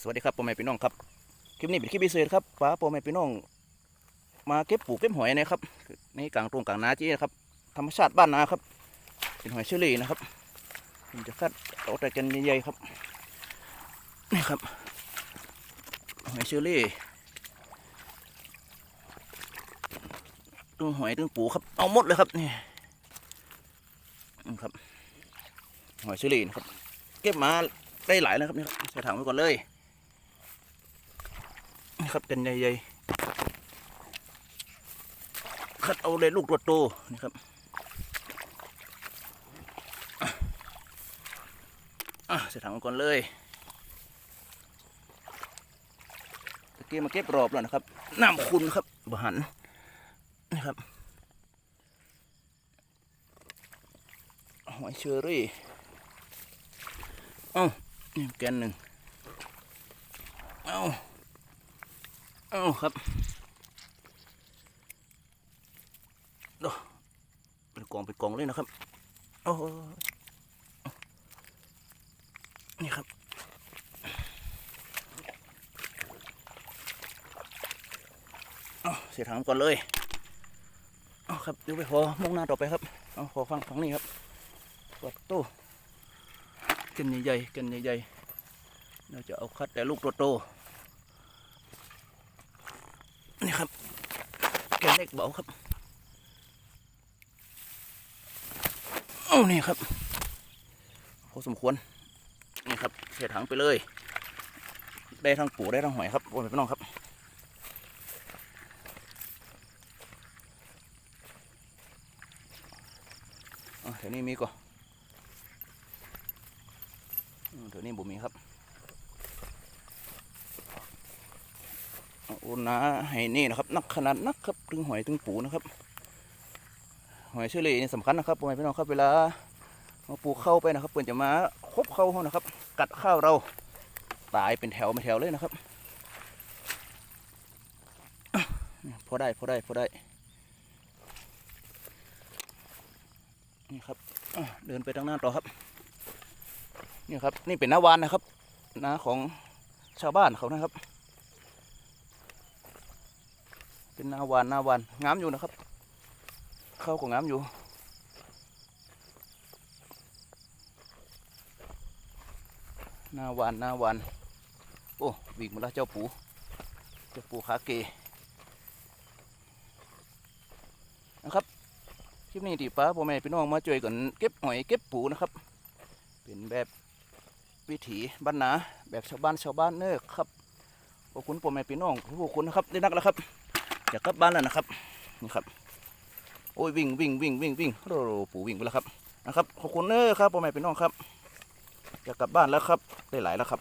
สวัสดีครับพ่อแม่พี่น้องครับคลิปนี้เป็นคลิปพิเศษครับป้าพ่อแม่พี่น้อง มาเก็บปลูกเก็บหอยนะครับในกลางตรงกลางนาจีนะครับธรรมชาติบ้านนาครับ เป็นหอยเชอรี่นะครับผมจะคัดเอาแต่กันใหญ่ๆครับนี่ครับหอยเชอรี่ตึงหอยตึงปูครับเอาหมดเลยครับนี่นี่ครับหอยเชอรี่นะครับ เก็บมาได้หลายแล้วครับนี่ครับใส่ถังไว้ก่อนเลย ครับเป็นใหญ่ๆคัดเอาเลยลูกตัวโตนี่ครับอะอะใส่ถังก่อนเลยตะกี้มาเก็บรอบแล้วนะครับน้ำคุณครับบหันนี่ครับหอยเชอรี่เอ้านี่แกนหนึ่งเอ้า เอ้าครับโอ้เป็นกองเป็นกองเลยนะครับโอ้นี่ครับเอเสียถังก่อนเลยเอาครับเดี๋ยวไปพอมุ่งหน้าต่อไปครับเอาขอฟังฟังนี่ครับกดตู้เกันใหญ่ๆเกันใหญ่ๆเราจะเอาคัดแต่ลูกโตๆนี่ครับ แกนเล็กเบาครับโอ้นี่ครับพอสมควรนี่ครับเสียถังไปเลย ได้ทั้งปูได้ทั้งหอยครับโอ้ยพี่น้องครับอะแถวนี้มีก่อนเดี๋ยวนี้บุมีครับ อ้นาให้นี่นะครับ นักขนาดนักครับถึงหอยถึงปูนะครับ หอยเชอรี่นี่สำคัญนะครับพ่อแม่พี่น้องครับเวลาเอาปูเข้าไปนะครับเพื่อนจะมาคบเข้าเขานะครับ กัดข้าวเราตายเป็นแถวเป็นแถวเลยนะครับพอได้พอได้พอได้นี่ครับเดินไปทางหน้าต่อครับนี่ครับ นี่เป็นนาวานนะครับนาของชาวบ้านเขานะครับ เป็นนาวานนาวานงามอยู่นะครับ เข้าก็งามอยู่นาวานนาวานโอ้วิ่งมาแล้วเจ้าปูเจ้าปูขาเกนะครับคลิปนี้ที่ป้าพ่อแม่พี่น้องมาช่วยกันเก็บหอยเก็บปูนะครับ เป็นแบบวิถีบ้านนาแบบชาวบ้านชาวบ้านเนอครับขอบคุณพ่อแม่พี่น้องทุกคนนะครับได้นักแล้วครับ จะกลับบ้านแล้วนะครับนี่ครับโอ้ยวิ่งวิ่งวิ่งวิ่งวิ่งโอ้ปู่วิ่งไปแล้วครับนะครับขอบคุณเนอครับพ่อแม่พี่น้องครับจะกลับบ้านแล้วครับได้หลายแล้วครับ